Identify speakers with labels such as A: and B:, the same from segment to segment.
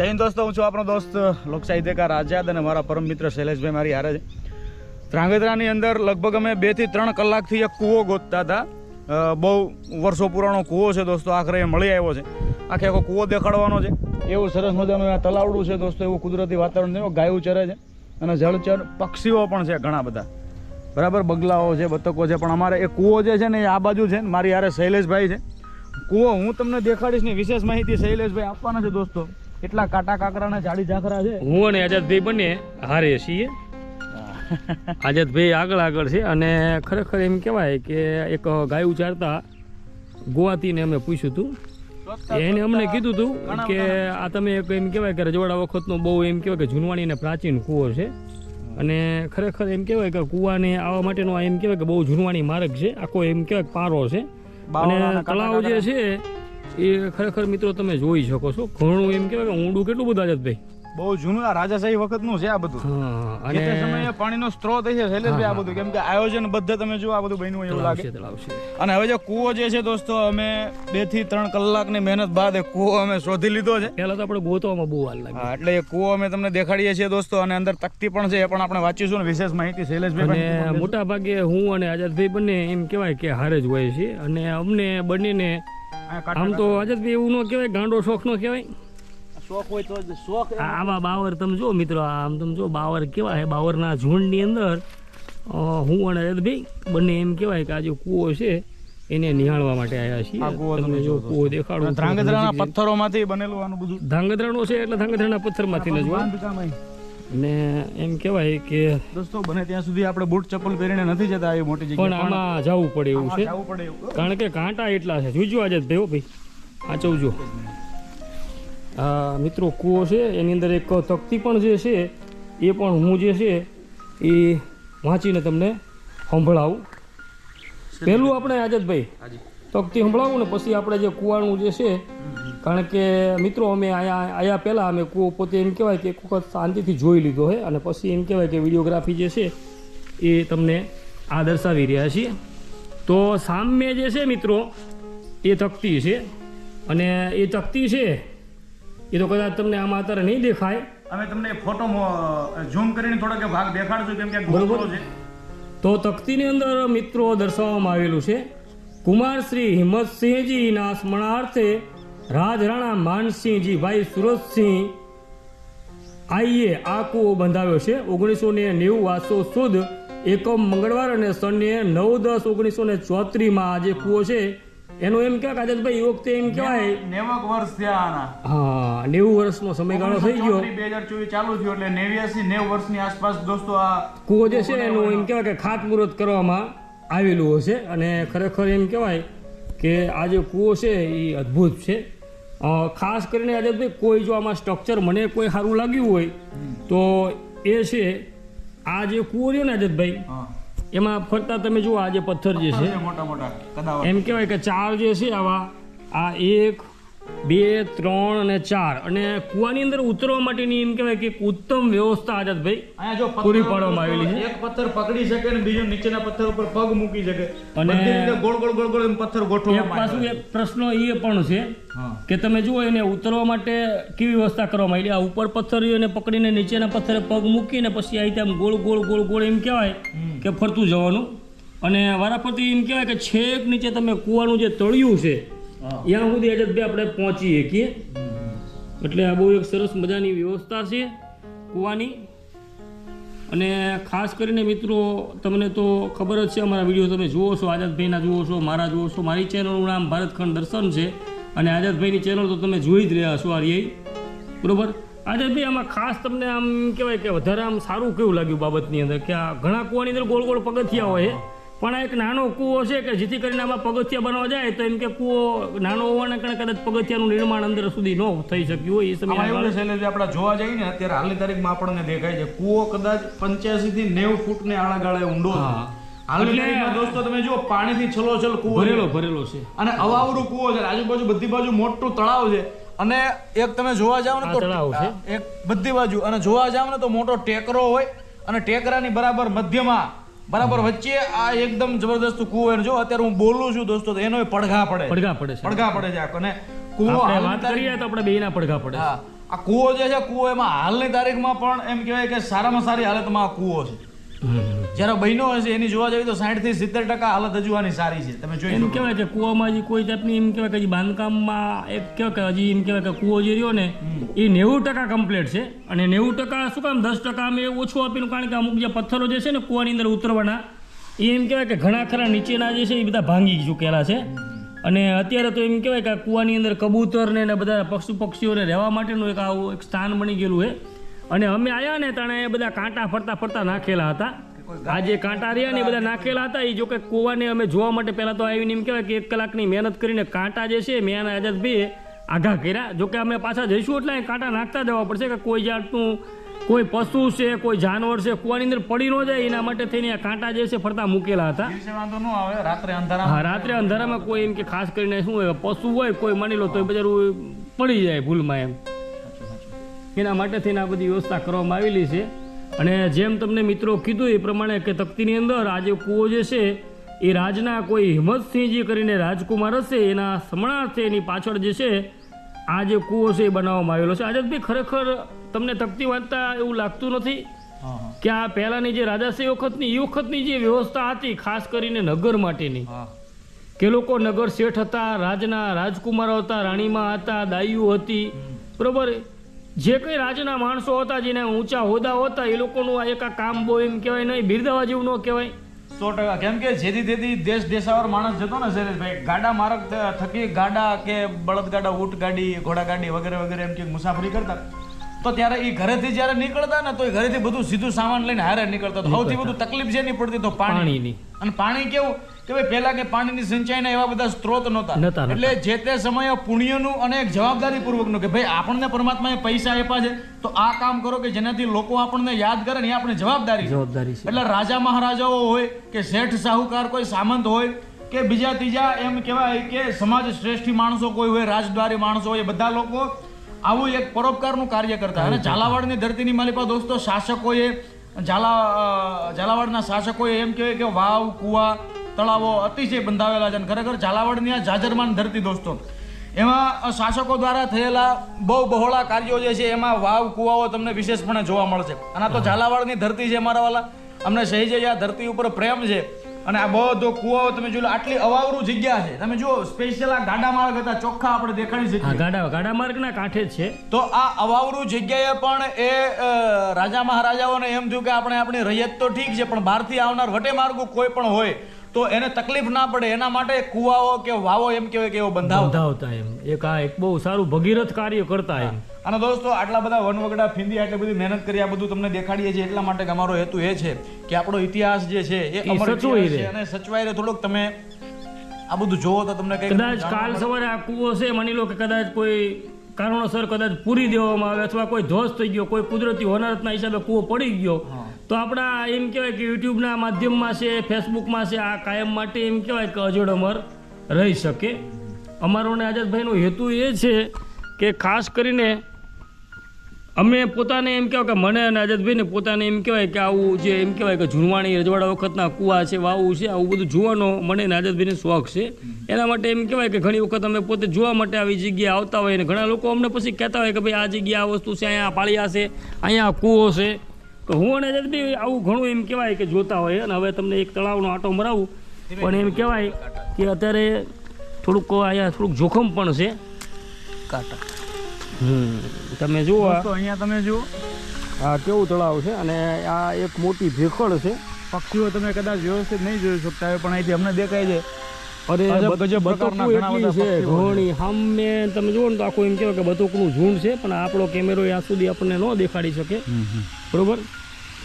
A: જય હિન્દ દોસ્તો, હું છું આપણો દોસ્ત લોક સાહિત્યકાર આઝાદ અને મારા પરમ મિત્ર શૈલેષભાઈ મારી હારે છે. ધ્રાંગધ્રાની અંદર લગભગ અમે બેથી ત્રણ કલાકથી એક કૂવો ગોતતા હતા. બહુ વર્ષો પુરાણો કૂવો છે દોસ્તો, આખરે એ મળી આવ્યો છે. આખે આખો કૂવો દેખાડવાનો છે. એવું સરસ મજાનું આ તલાવડું છે દોસ્તો, એવું કુદરતી વાતાવરણ છે. ગાયું ચરે છે અને જળચર પક્ષીઓ પણ છે ઘણા બધા. બરાબર, બગલાઓ છે, બતકો છે, પણ અમારે એ કૂવો જે છે ને એ આ બાજુ છે ને મારી યારે શૈલેષભાઈ છે. કૂવો હું તમને દેખાડીશ ને વિશેષ માહિતી શૈલેષભાઈ આપવાના છે દોસ્તો. એટલા કાટા કાકરાના જાડી ઝાકરા છે?
B: હું અને આઝાદભાઈ બંને હારે છીએ. આઝાદભાઈ આગળ આગળ છે અને ખરેખર એમ કહેવાય કે એક ગાય ઉચારતા ગોવાતીને અમે પૂછ્યું હતું. એને અમને કીધું હતું કે આ તમે એક એમ કહેવાય કે રજવાડા વખતનો બહુ એમ કહેવાય કે જૂનવાણી અને પ્રાચીન કૂવો છે. અને ખરેખર એમ કહેવાય કે કૂવાને આવવા માટેનો આ એમ કહેવાય કે બહુ જૂનવાણી માર્ગ છે. આખો એમ કહેવાય પારો છે. અને તળાવ જે છે એ ખરેખર મિત્રો તમે જોઈ શકો છો. ઘણું એમ કહેવાય કે ઊંડું કેટલું બધું આઝાદભાઈ
A: બહુ જૂનું આ રાજાશાહી વખતનું છે આ બધું. અને સમયે પાણીનો સ્ત્રોત છે શૈલેષભાઈ આ બધું? કેમ કે આયોજન બધે તમે જો આ બધું બન્યું એવું લાગે. અને હવે જે કૂવો જે છે દોસ્તો અમે બેથી ત્રણ કલાકની મહેનત બાદ એ કૂવો અમે શોધી લીધો છે.
B: પહેલા તો આપણે ગોતવામાં બહુ હાલ લાગે
A: એટલે એ કૂવો અમે તમને દેખાડીએ છીએ દોસ્તો અને અંદર તકતી પણ છે એ પણ આપણે વાંચીશું ને વિશેષ માહિતી શૈલેષભાઈ
B: અને મોટા ભાગે હું અને આઝાદભાઈ બંને એમ કહેવાય કે હારે જ હોય છે અને અમને બંનેને આમ તો આઝાદભાઈ એવું ન કહેવાય ગાંડો શોખ નો કહેવાય.
A: શોખ હોય તો શોખ
B: આવા બાવર તમે જો મિત્રો આમ તમે જો બાવર કેવા છે બાવરના ઝુંડની અંદર હું અને આઝાદભાઈ બંને એમ કહેવાય કે આજે જે કૂવો છે એને નિહાળવા માટે આવ્યા છીએ.
A: આ
B: તમને જો કૂવો દેખાડું
A: ધ્રાંગધ્રાના પથ્થરોમાંથી બનેલું આનું બધું.
B: છે એટલે ધાંગધ્રાના પથ્થરમાંથી જ હોય અને એમ કહેવાય કે
A: દોસ્તો બને ત્યાં સુધી આપણે બૂટ ચપ્પલ પહેરીને નથી જતા એ મોટી
B: પણ
A: જગ્યાએ
B: આમાં જવું પડે એવું છે. કારણ કે કાંટા એટલા છે. જોઈજો આજે ભાઈ આ ભાઈ. સાચવજો આ મિત્રો કૂવો છે એની અંદર એક તકતી પણ જે છે એ પણ હું જે છે એ વાંચીને તમને સંભળાવું. પહેલું આપણે આઝાદભાઈ તકતી સંભળાવું ને પછી આપણે જે કૂવાનું જે છે કારણ કે મિત્રો અમે અહીંયા આયા પહેલાં અમે કૂવો પોતે એમ કહેવાય કે એક વખત શાંતિથી જોઈ લીધો છે અને પછી એમ કહેવાય કે વિડીયોગ્રાફી જે છે એ તમને આ દર્શાવી રહ્યા છીએ. તો સામે જે છે મિત્રો એ તકતી છે અને એ તકતી છે એ તો કદાચ તમને આમાં અત્યારે નહીં દેખાય.
A: અમે તમને ફોટો ઝૂમ કરીને થોડોક ભાગ દેખાડશું કેમ કે
B: બરોબર.
A: છે.
B: તો તકતીની અંદર મિત્રો દર્શાવવામાં આવેલું છે કુમાર શ્રી હિંમતસિંહજીના સ્મરણાર્થે રાજરાણા માનસિંહજી ભાઈ સુરતસિંહ આઈએ આ કૂવો બંધાવ્યો છે. ઓગણીસો ને નેવું વાસો સુદ એકમ મંગળવાર અને શનિએ નવ દસ ઓગણીસો ને ચોત્રીસમાં આ જે કૂવો છે. એનું એમ કહેવાય કે એ વખતે એમ કહેવાય.
A: નેવક વર્ષ થયા આના.
B: હા નેવું વર્ષનો સમયગાળો થઈ ગયો.
A: બે હજાર ચોવીસ ચાલુ થયો એટલે નેવ્યાસી નેવ વર્ષની આસપાસ દોસ્તો આ
B: કૂવો જે છે એનું એમ કહેવાય કે ખાતમુહૂર્ત કરવામાં આવેલું હશે. અને ખરેખર એમ કહેવાય કે આ જે કૂવો છે એ અદ્ભુત છે. ખાસ કરીને આજે ભાઈ કોઈ જો આમાં સ્ટ્રક્ચર મને કોઈ સારું લાગ્યું હોય તો એ છે આ જે કૂવો રહ્યો ને અજતભાઈ એમાં ફરતા તમે જુઓ આ જે પથ્થર જે છે
A: મોટા મોટા
B: એમ કહેવાય કે ચાર જે છે આવા આ એક બે ત્રણ અને ચાર. અને કુવાની અંદર ઉતરવા માટેની એમ કહેવાય કે ઉત્તમ વ્યવસ્થા આઝાદભાઈ
A: અહીંયા જો
B: પૂરી પાડવામાં આવેલી છે.
A: એક પથ્થર પકડી શકે અને બીજો નીચેના પથ્થર ઉપર પગ મૂકી શકે.
B: અને-
A: ગોળ ગોળ ગોળ ગોળ એમ પથ્થર
B: એક
A: ગોઠવવામાં
B: પાછું એક પ્રશ્ન એ પણ છે કે તમે જુઓ એને ઉતરવા માટે કેવી વ્યવસ્થા કરવામાં આવી આ ઉપર પથ્થર એને પકડીને નીચેના પથ્થરે પગ મૂકીને પછી આ રીતે આમ ગોળ ગોળ ગોળ ગોળ એમ કહેવાય કે ફરતું જવાનું. અને વારાફરતી એમ કહેવાય કે છેક નીચે તમે કૂવાનું જે તળિયું છે. ત્યાં સુધી અજતભાઈ આપણે પહોંચી શકીએ. એટલે આ બહુ એક સરસ મજાની વ્યવસ્થા છે કૂવાની. અને ખાસ કરીને મિત્રો તમને તો ખબર જ છે અમારા વીડિયો તમે જુઓ છો આઝાદભાઈના જુઓ છો મારા જુઓ છો મારી ચેનલનું નામ ભારતખંડ દર્શન છે. અને આઝાદભાઈની ચેનલ તો તમે જોઈ જ રહ્યા છો આ રહી બરોબર? આઝાદભાઈ આમાં ખાસ તમને આમ કહેવાય કે વધારે આમ સારું કેવું લાગ્યું બાબતની અંદર? કે આ ઘણા કૂવાની અંદર ગોળ ગોળ પગથિયા હોય પણ આ એક નાનો કૂવો છે કે જેથી કરીને આમાં પગથિયા બનાવવા જાય તો એમ કે કૂવો નાનો હોવાને કારણે કદાચ પગથિયાનું નિર્માણ અંદર સુધી ન થઈ શક્યું હોય એ સમય
A: સમયે આપણે જોવા જઈએ ને અત્યારે હાલની તારીખમાં આપણને દેખાય છે કૂવો કદાચ પંચ્યાસી થી નેવું ફૂટ ને આળા ઊંડો દોસ્તો તમે જુઓ પાણીથી છલોછલ કૂવો
B: ભરેલો ભરેલો છે.
A: અને અવાવરું કૂવો છે આજુબાજુ બધી બાજુ મોટું તળાવ છે. અને એક તમે જોવા જાવ ને તો
B: તળાવ છે.
A: એક બધી બાજુ અને જોવા જાવ ને તો મોટો ટેકરો હોય અને ટેકરાની બરાબર મધ્યમાં બરાબર વચ્ચે આ એકદમ જબરદસ્ત કૂવો એનો જો અત્યારે હું બોલું છું દોસ્તો તો એનો પડઘા પડે
B: પડઘા પડે છે.
A: પડઘા પડે છે અને કૂવો
B: વાત કરીએ તો આપણે બેયના પડઘા પડે
A: હા આ કૂવો જે છે કૂવો એમાં હાલની તારીખમાં પણ એમ કહેવાય કે સારામાં સારી હાલતમાં આ કૂવો છે. જ્યારે બહેનો હશે એની જોવા જઈએ તો સાઠથી સિત્તેર ટકા હાલત હજુ આની સારી છે. તમે જોઈ
B: એમ. કહેવાય કે કૂવામાં હજી કોઈ જાતની એમ કહેવાય કે હજી બાંધકામમાં એક કહેવાય કે હજી એમ કહેવાય કે કૂવો જે રહ્યો ને એ નેવું ટકા કમ્પ્લીટ છે. અને નેવું ટકા શું કામ દસ ટકા અમે ઓછું આપીને કારણ કે અમુક જે પથ્થરો જે છે ને કૂવાની અંદર ઉતરવાના એ એમ કહેવાય કે ઘણા ખરા નીચેના જે છે એ બધા ભાંગી ચૂકેલા છે. અને અત્યારે તો એમ કહેવાય કે કૂવાની અંદર કબૂતરને ને બધા પશુ પક્ષીઓને રહેવા માટેનું એક આવું એક સ્થાન બની ગયેલું છે. અને અમે આવ્યા ને તાણે એ બધા કાંટા ફરતા ફરતા નાખેલા હતા. આ જે કાંટા રહ્યા ને એ બધા નાખેલા હતા. એ જો કે કૂવાને અમે જોવા માટે પહેલાં તો આવીને એમ કહેવાય કે એક કલાકની મહેનત કરીને કાંટા જે છે મેં અને આઝાદભાઈએ આઘા કર્યા. જોકે અમે પાછા જઈશું એટલે કાંટા નાખતા જવા પડશે કે કોઈ જાતનું કોઈ પશુ છે કોઈ જાનવર છે કુવાની અંદર પડી ન જાય એના માટે થઈને આ કાંટા જે છે ફરતા મૂકેલા હતા.
A: રાત્રે અંધારામાં
B: રાત્રે અંધારામાં કોઈ એમ કે ખાસ કરીને શું હોય પશુ હોય કોઈ માની લો તો એ બજારું પડી જાય ભૂલમાં એમ. એના માટે થઈને આ બધી વ્યવસ્થા કરવામાં આવેલી છે. અને જેમ તમને મિત્રો કીધું એ પ્રમાણે કે તકતીની અંદર આ જે કૂવો જે છે એ રાજના કોઈ હિંમતસિંહજી કરીને રાજકુમાર હશે એના સમણાર્થે એની પાછળ જે છે આ જે કૂવો છે એ બનાવવામાં આવેલો છે. આઝાદભાઈ ખરેખર તમને તકતી વાંચતા એવું લાગતું નથી? કે આ પહેલાંની જે રાજાશાહી વખતની એ વખતની જે વ્યવસ્થા હતી ખાસ કરીને નગર માટેની. કે લોકો નગર શેઠ હતા રાજના રાજકુમારો હતા રાણીમાં હતા દાઈઓ હતી. બરોબર? જે કંઈ રાજના માણસો હતા જેને ઊંચા હોદા હતા, એ લોકોનું આ એક કામ બહુ એમ કહેવાય નહીં, બિરદાવા જેવું ન કહેવાય.
A: સો ટકા. કેમ કે જેથી તેથી દેશ દેશાવર માણસ જતો ને શૈલેષભાઈ ગાડા માર્ગ થકી ગાડા કે બળદગાડા ઊંટ ગાડી, ઘોડા ગાડી વગેરે વગેરે એમ કે મુસાફરી કરતા. તો ત્યારે એ ઘરેથી જ્યારે નીકળતા ને તો એ ઘરેથી બધું સીધું સામાન લઈને હારે નીકળતા. સૌથી બધું તકલીફ જે નહીં પડતી તો
B: પાણીની.
A: અને પાણી કેવું કે ભાઈ પહેલા કે પાણીની સિંચાઈના એવા બધા સ્ત્રોત નહોતા. એટલે જે તે સમયે પુણ્યનું અને એક જવાબદારી પૂર્વકનું કે ભાઈ આપણને પરમાત્માએ પૈસા આપ્યા છે તો આ કામ કરો કે જેનાથી લોકો આપણને યાદ કરે ને એ આપણી જવાબદારી
B: જવાબદારી
A: એટલે રાજા મહારાજાઓ હોય કે શેઠ સાહુકાર કોઈ સામંત હોય કે બીજા ત્રીજા એમ કહેવાય કે સમાજ શ્રેષ્ઠી માણસો કોઈ હોય રાજદ્વારી માણસો હોય એ બધા લોકો આવું એક પરોપકારનું કાર્ય કરતા અને ઝાલાવાડની ધરતીની માલિપા દોસ્તો શાસકોએ ઝાલા ઝાલાવાડના શાસકોએ એમ કહેવાય કે વાવ કુવા તળાવો અતિશય બંધાવેલા છે અને ખરેખર ઝાલાવાડની આ જાજરમાન ધરતી દોસ્તો એમાં શાસકો દ્વારા થયેલા બહુ બહોળા કાર્યો જે છે એમાં વાવ કુવાઓ તમને વિશેષપણે જોવા મળશે. અને આ તો ઝાલાવાડની ધરતી છે મારા વાલા. અમને સહેજે આ ધરતી ઉપર પ્રેમ છે અને આ બધો કુવાઓ તમે જોઈ લો આટલી અવાવરું જગ્યા છે. તમે જુઓ સ્પેશિયલ આ ગાડા માર્ગ હતા ચોખ્ખા આપણે દેખાડી શકીએ.
B: ગાડા ગાડા માર્ગના કાંઠે જ છે.
A: તો આ અવાવરું જગ્યાએ પણ એ રાજા મહારાજાઓને એમ થયું કે આપણે આપણી રૈયત તો ઠીક છે પણ બહારથી આવનાર વટે માર્ગો કોઈ પણ હોય. તો એને તકલીફ ના પડે એના માટે કુવાઓ કે વાવો એમ કહેવાય કે એવો બંધાવ.
B: બંધાવતા એમ. એક આ એક બહુ સારું ભગીરથ કાર્ય કરતા એમ.
A: અને દોસ્તો આટલા બધા વનવગડા ફિંદી આટલી બધી મહેનત કરી આ બધું તમને દેખાડીએ છીએ એટલા માટે અમારો હેતુ એ છે કે આપણો ઇતિહાસ જે છે એ અમર છે અને સચવાઈ રહે. થોડુંક તમે આ બધું જોવો તો તમને
B: કદાચ કાલ સવારે આ કુવો છે માની લો કે કદાચ કોઈ કારણોસર કદાચ પૂરી દેવામાં આવે અથવા કોઈ ધોષ થઈ ગયો કોઈ કુદરતી હોનારતના હિસાબે કૂવો પડી ગયો તો આપણા એમ કહેવાય કે યુટ્યુબના માધ્યમમાં છે, ફેસબુકમાં છે, આ કાયમ માટે એમ કહેવાય કે અજોડ અમર રહી શકે. અમારો ને આઝાદભાઈનો હેતુ એ છે કે ખાસ કરીને અમે પોતાને એમ કહેવાય કે મને અને આઝાદભાઈને પોતાને એમ કહેવાય કે આવું જે એમ કહેવાય કે જૂનવાણી રજવાડા વખતના કૂવા છે, વાવું છે, આવું બધું જોવાનો મને અને આઝાદભાઈને શોખ છે. એના માટે એમ કહેવાય કે ઘણી વખત અમે પોતે જોવા માટે આવી જગ્યાએ આવતા હોય અને ઘણા લોકો અમને પછી કહેતા હોય કે ભાઈ આ જગ્યા આ વસ્તુ છે, અહીંયા પાળિયા છે, અહીંયા કૂવો છે. તો હું અને આઝાદભાઈ આવું ઘણું એમ કહેવાય કે જોતા હોય અને હવે તમને એક તળાવનો આંટો મરાવું. પણ એમ કહેવાય કે અત્યારે થોડુંક અહીંયા થોડુંક જોખમ પણ છે.
A: કાંટા.
B: હમ તમે જુઓ
A: અહીંયા તમે જુઓ.
B: આ કેવું તળાવ છે અને આ એક મોટી ભેખડ છે.
A: પક્ષીઓ તમે કદાચ વ્યવસ્થિત નહીં જોઈ શકતા હોય પણ અહીંથી અમને દેખાય છે.
B: અરે
A: અજબ ગજબ
B: બતકું એટલી છે. ઘણી સામે તમે જુઓ ને તો આખું એમ કહેવાય કે બતકનું ઝુંડ છે પણ આપણો કેમેરો ત્યાં સુધી આપણને ન દેખાડી શકે. બરોબર?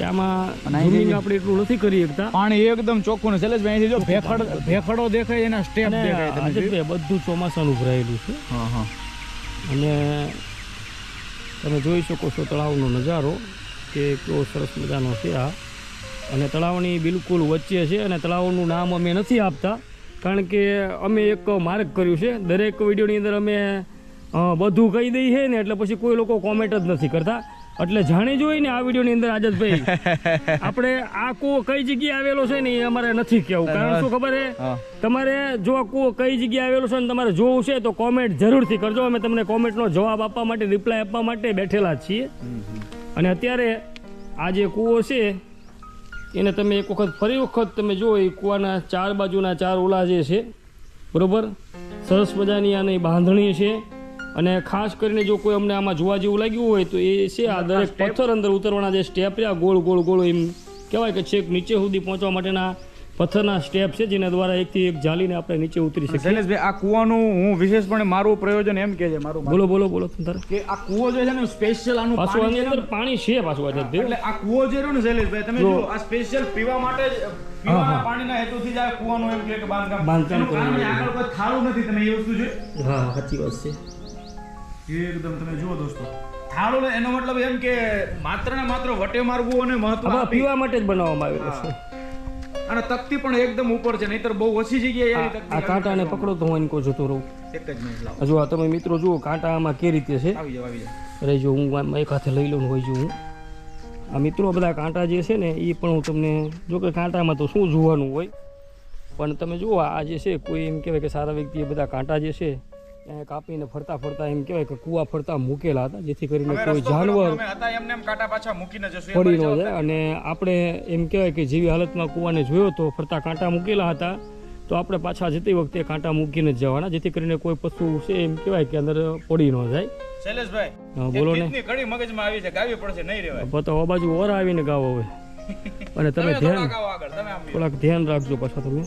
B: આમાં ઝૂમિંગ આપણે એટલું નથી કરી શકતા.
A: પાણી એકદમ ચોખ્ખું ને શૈલેષભાઈ અહીંથી જો ભેખડ ભેખડો દેખાય એના સ્ટેપ દેખાય
B: બધું ચોમાસાનું ભરાયેલું છે.
A: હા હા.
B: અને તમે જોઈ શકો છો તળાવનો નજારો કે કેવો સરસ મજાનો છે આ. અને તળાવની બિલકુલ વચ્ચે છે અને તળાવનું નામ અમે નથી આપતા. કારણ કે અમે એક માર્ગ કર્યું છે. દરેક વિડીયોની અંદર અમે બધું કહી દઈએ ને એટલે પછી કોઈ લોકો કોમેન્ટ જ નથી કરતા. એટલે જાણી જોઈ ને આ વિડીયોની અંદર આઝાદભાઈ આપણે આ કૂવો કઈ જગ્યાએ આવેલો છે ને એ અમારે નથી કેવું કારણ શું ખબર છે? તમારે જો આ કૂવો કઈ જગ્યાએ આવેલો છે ને તમારે જોવું છે તો કોમેન્ટ જરૂરથી કરજો. અમે તમને કોમેન્ટનો જવાબ આપવા માટે રિપ્લાય આપવા માટે બેઠેલા છીએ. અને અત્યારે આ જે કૂવો છે એને તમે એક વખત ફરી વખત તમે જુઓ એ કૂવાના ચાર બાજુના ચાર ઓલા જે છે બરોબર? સરસ મજાની આની બાંધણી છે. અને ખાસ કરીને જો કોઈ અમને આમાં જોવા જેવું લાગ્યું હોય તો એ છે આ દરેક પથ્થર અંદર ઉતરવાના જે સ્ટેપ રહ્યા ગોળ ગોળ ગોળ એમ. કહેવાય કે છેક નીચે સુધી પહોંચવા માટેના પથ્થરના સ્ટેપ છે જેના દ્વારા એકથી એક જાલીને આપણે નીચે ઉતરી શકીએ.
A: શૈલેષભાઈ આ કૂવાનું હું વિશેષપણે મારું પ્રયોજન એમ કે છે મારું
B: બોલો બોલો બોલો તારે
A: કે આ કૂવો જે છે ને સ્પેશિયલ આનું
B: પાછું
A: પાણી
B: આની અંદર પાણી છે પાછું આજે
A: એટલે આ કૂવો જે રહ્યો ને શૈલેષભાઈ તમે
B: જો.
A: આ સ્પેશિયલ પીવા માટે જ પીવાના પાણીના હેતુથી જ આ કૂવાનું એમ કે કે બાંધકામ.
B: બાંધકામ
A: એનું આગળ કોઈ થાળું નથી તમે એ વસ્તુ જોઈ
B: હા સાચી વાત છે.
A: એકદમ તમે જુઓ દોસ્તો. થાળું એનો મતલબ એમ કે માત્ર ને માત્ર વટે મારવું અને મહત્વ
B: પીવા માટે જ બનાવવામાં આવેલો છે.
A: અને તકતી પણ એકદમ ઉપર છે નહીતર બહુ ઓછી જગ્યાએ
B: આ કાંટાને પકડો તો હું એને કો જતો રહું
A: એક જ મિનિટ લાવો.
B: જો આ તમે મિત્રો જુઓ કાંટા આમાં કે રીતે છે?
A: આવી જાવ આવી જાવ
B: અરે જો હું એક હાથે લઈ લઉં હોય જો હું. આ મિત્રો બધા કાંટા જે છે ને એ પણ હું તમને જો કે કાંટામાં તો શું જોવાનું હોય? પણ તમે જુઓ આ જે છે કોઈ એમ કહેવાય કે સારા વ્યક્તિએ બધા કાંટા જે છે કાપીને ફરતા ફરતા એમ કહેવાય કે કૂવા ફરતા મૂકેલા હતા જેથી કરીને કોઈ જાનવર પડી ન જાય. અને આપણે એમ કહેવાય કે જેવી હાલતમાં કૂવાને જોયો તો ફરતા કાંટા મૂકેલા હતા તો આપણે પાછા જતી વખતે કાંટા મૂકીને જ જવાના જેથી કરીને કોઈ પશુ છે એમ કહેવાય કે અંદર પડી ન જાય.
A: શૈલેષભાઈ
B: બોલો ને.
A: ઘણી મગજમાં આવી છે ગાવી પડશે નહીં રહેવાય
B: તો આ બાજુ ઓર આવીને ગાવો હવે. અને તમે ધ્યાન
A: થોડાક
B: ધ્યાન રાખજો પાછા તમે.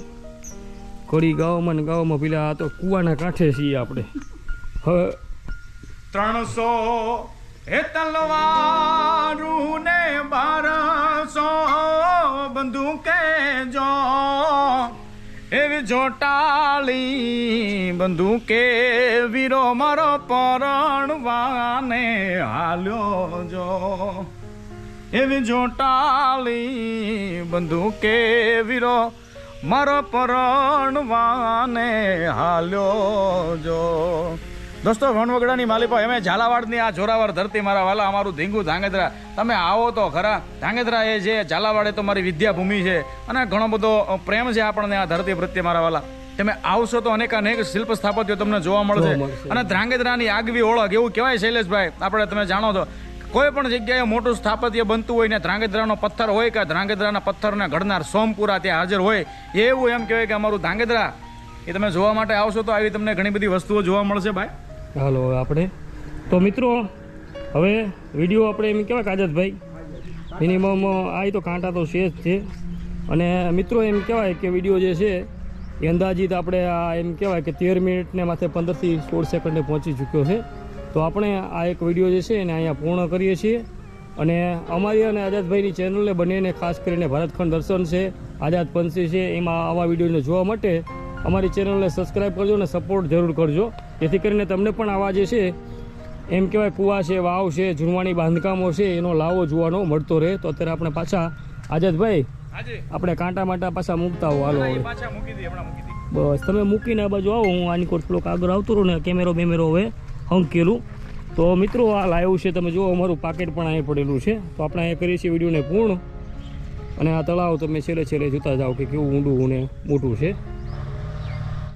B: કડી ગાવામાં ને ગાવામાં પેલા આ તો કૂવાના કાંઠે છીએ આપણે.
A: ત્રણસો હે તલવારું ને બારસો બંદૂકે જો. એવી જોટાળી બંદૂકે વીરો મારો પરણવાને હાલ્યો જો. એવી જોટાળી બંદૂકે વીરો મારો પરણવાને હાલ્યો જો. દોસ્તો વણવગડાની માલિકો અમે ઝાલાવાડની આ જોરાવર ધરતી મારા વાલા અમારું ધીંગુ ધાંગધ્રા. તમે આવો તો ખરા. ધાંગધ્રા એ છે ઝાલાવાડ એ તો મારી વિદ્યાભૂમિ છે અને ઘણો બધો પ્રેમ છે આપણને આ ધરતી પ્રત્યે મારા વાલા. તમે આવશો તો અનેક અનેક શિલ્પ સ્થાપત્યો તમને જોવા મળશે. અને ધ્રાંગધ્રાની આગવી ઓળખ એવું કહેવાય શૈલેષભાઈ આપણે તમે જાણો છો. કોઈ પણ જગ્યાએ મોટું સ્થાપત્ય બનતું હોય ને ધ્રાંગધ્રાનો પથ્થર હોય કે ધ્રાંગધ્રાના પથ્થરને ઘડનાર સોમપુરા ત્યાં હાજર હોય, એવું એમ કહેવાય કે અમારું ધ્રાંગધ્રા, એ તમે જોવા માટે આવશો તો આવી તમને ઘણી બધી વસ્તુઓ જોવા મળશે ભાઈ.
B: હાલો આપણે. તો મિત્રો, હવે વીડિયો આપણે એમ કહેવાય કાજતભાઈ મિનિમમ આ તો કાંટા તો છે જ છે. અને મિત્રો, એમ કહેવાય કે વીડિયો જે છે, એ અંદાજિત આપણે આ એમ કહેવાય કે તેર મિનિટને માથે પંદરથી સોળ સેકન્ડે પહોંચી ચૂક્યો છે. તો આપણે આ એક વીડિયો જે છે એને અહીંયા પૂર્ણ કરીએ છીએ. અને અમારી અને આઝાદભાઈની ચેનલને બંનેને ખાસ કરીને ભારતખંડ દર્શન છે આઝાદ પંછી છે એમાં આવા વિડીયોને જોવા માટે અમારી ચેનલને સબસ્ક્રાઈબ કરજો અને સપોર્ટ જરૂર કરજો. જેથી કરીને તમને પણ આવા જે છે એમ કહેવાય કૂવા છે વાવ છે ઝૂણવાણી બાંધકામો છે એનો લાવો જોવાનો મળતો રહે. તો અત્યારે આપણે પાછા આઝાદભાઈ આપણે કાંટા માટા પાછા મૂકતા હો. હાલો બસ તમે મૂકીને આ બાજુ આવો. હું આની કોર થોડોક આગળ આવતો રહું ને કેમેરો બેમેરો હવે. હંકેલું. તો મિત્રો, આ લાવ્યું છે, તમે જુઓ, અમારું પાકેટ પણ અહીં પડેલું છે. તો આપણે અહીંયા કરીએ છીએ વિડીયોને પૂર્ણ. અને આ તળાવ તમે છેલ્લે છેલ્લે જોતા જાઓ કે કેવું ઊંડું ને મોટું છે.